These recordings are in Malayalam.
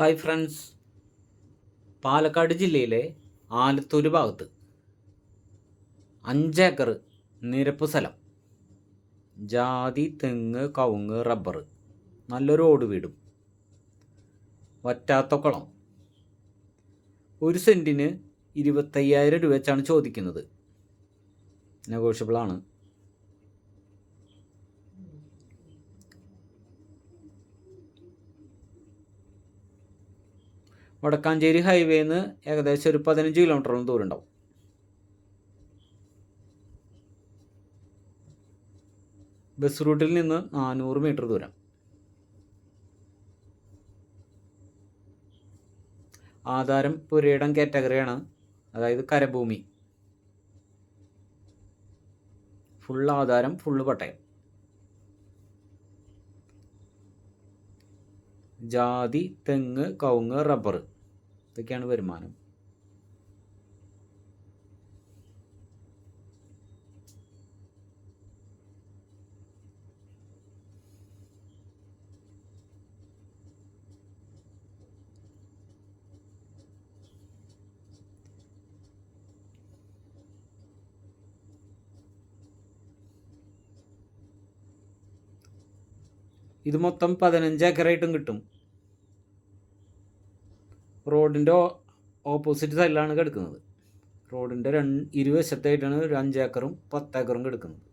Hi friends. പാലക്കാട് ജില്ലയിലെ ആലത്തൂർ ഭാഗത്ത് അഞ്ചേക്കർ നിരപ്പ് സ്ഥലം. ജാതി തെങ്ങ് കവുങ്ങ് റബ്ബർ നല്ലൊരു ഓട് വീടും. വറ്റാത്ത കുളം. ഒരു സെന്റിന് ഇരുപത്തയ്യായിരം രൂപ വെച്ചാണ് ചോദിക്കുന്നത്. നെഗോഷ്യബിളാണ് വടക്കാഞ്ചേരി ഹൈവേയിൽ ഹൈവേന്ന് ഏകദേശം ഒരു പതിനഞ്ച് കിലോമീറ്ററോളം ദൂരം ഉണ്ടാവും ബസ് റൂട്ടിൽ നിന്ന് നാനൂറ് മീറ്റർ ദൂരം. ആധാരം പുരയിടം കാറ്റഗറിയാണ് അതായത് കരഭൂമി. ഫുൾ ആധാരം ഫുള്ള് പട്ടയം. ജാതി തെങ്ങ് കവുങ്ങ് റബ്ബർ. ഇതൊക്കെയാണ് വരുമാനം. ഇത് മൊത്തം പതിനഞ്ച് ഏക്കറായിട്ടും കിട്ടും. റോഡിന്റെ ഓപ്പോസിറ്റ് സൈഡിലാണ് കിടക്കുന്നത്. റോഡിന്റെ രണ്ട് ഇരുവശത്തായിട്ടാണ് ഒരു അഞ്ചേക്കറും പത്തേക്കറും കിടക്കുന്നത്.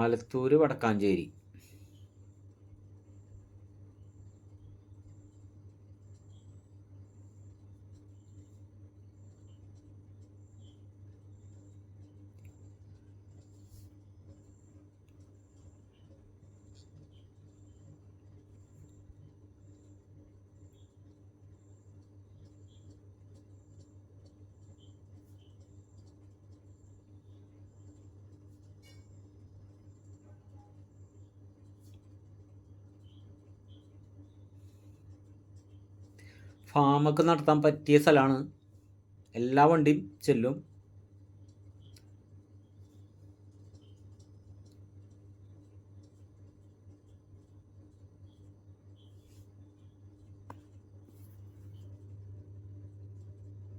ആലത്തൂർ വടക്കാഞ്ചേരി. ഫാമൊക്കെ നടത്താൻ പറ്റിയ സ്ഥലമാണ് എല്ലാ വണ്ടിയും ചെല്ലും.